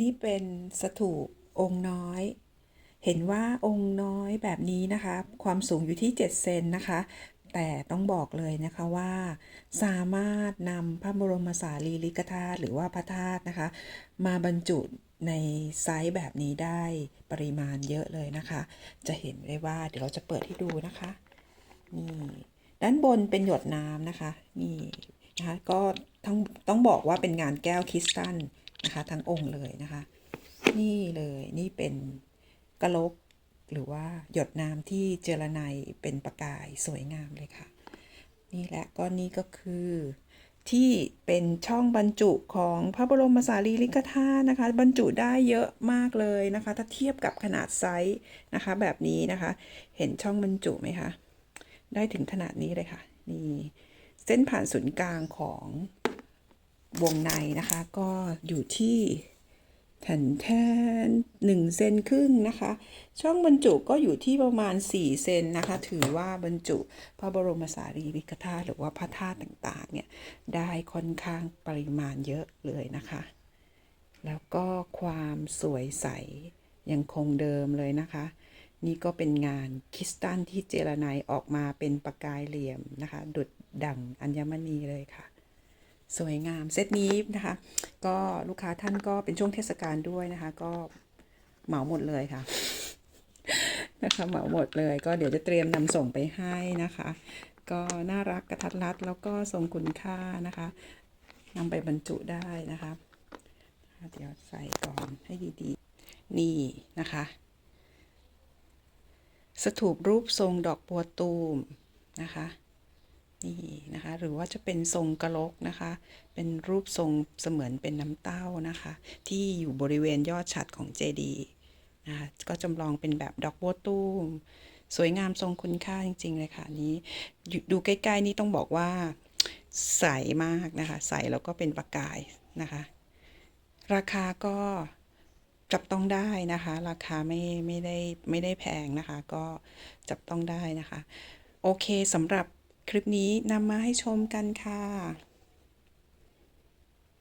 นี่เป็นสถูปองค์น้อย เห็นว่าองค์น้อยแบบนี้นะคะ ความสูงอยู่ที่ 7 เซนนะคะ แต่ต้องบอกเลยนะคะว่า สามารถนำพระบรมสารีริกธาตุหรือว่าพระธาตุนะคะ มาบรรจุในไซส์แบบนี้ได้ปริมาณเยอะเลยนะคะ จะเห็นได้ว่าเดี๋ยวเราจะเปิดให้ดูนะคะนี่ด้านบนเป็นหยดน้ำนะคะนี่นะคะก็ต้องต้องบอกว่าเป็นงานแก้วคริสตัล นะคะทั้งองค์เลยนะคะ นี่เลยนี่เป็นกะลกหรือว่าหยดน้ำที่เจรไนเป็นประกายสวยงามเลยค่ะ นี่แหละก็นี่ก็คือ ที่เป็นช่องบรรจุของพระบรมสารีริกธาตุนะคะ บรรจุได้เยอะมากเลยนะคะ ถ้าเทียบกับขนาดไซส์นะคะ แบบนี้นะคะ เห็นช่องบรรจุไหมคะได้ถึงขนาดนี้เลยค่ะนี่เส้นผ่านศูนย์กลางของ วงในนะคะ ก็อยู่ที่แผ่นแท่นหนึ่งเซนครึ่งนะคะ ช่องบรรจุก็อยู่ที่ประมาณ 4 เซนนะคะ ถือว่าบรรจุพระบรมสารีริกธาตุหรือว่าพระธาตุต่างๆเนี่ยได้ค่อนข้างปริมาณเยอะเลยนะคะ แล้วก็ความสวยใสยังคงเดิมเลยนะคะ นี่ก็เป็นงานคริสตัลที่เจรไนออกมาเป็นประกายเหลี่ยมนะคะ ดุดดั่งอัญมณีเลยค่ะ สวยงามเซตนี้นะคะ ก็ลูกค้าท่านก็เป็นช่วงเทศกาลด้วยนะคะ ก็เหมาหมดเลยค่ะนะคะเหมาหมดเลยก็เดี๋ยวจะเตรียมนำส่งไปให้นะคะ ก็น่ารักกระทัดรัดแล้วก็ทรงคุณค่านะคะนำไปบรรจุได้นะคะ เดี๋ยวใส่ก่อนให้ดีๆ นี่นะคะ สถูปรูปทรงดอกบัวตูมนะคะ นี่นะคะ หรือว่าจะเป็นทรงกระลกนะคะ เป็นรูปทรงเสมือนเป็นน้ำเต้านะคะ ที่อยู่บริเวณยอดฉัดของเจดีนะคะก็จำลองเป็นแบบดอกบัวตูมสวยงามทรงคุณค่าจริง ๆ เลยค่ะนี้ ดูใกล้ ๆ นี่ต้องบอกว่าใสมากนะคะ ใสแล้วก็เป็นประกายนะคะ ราคาก็จับต้องได้นะคะ ราคาไม่ไม่ได้ไม่ได้แพงนะคะ ก็จับต้องได้นะคะ โอเคสำหรับ คลิปนี้นำมาให้ชมกันค่ะ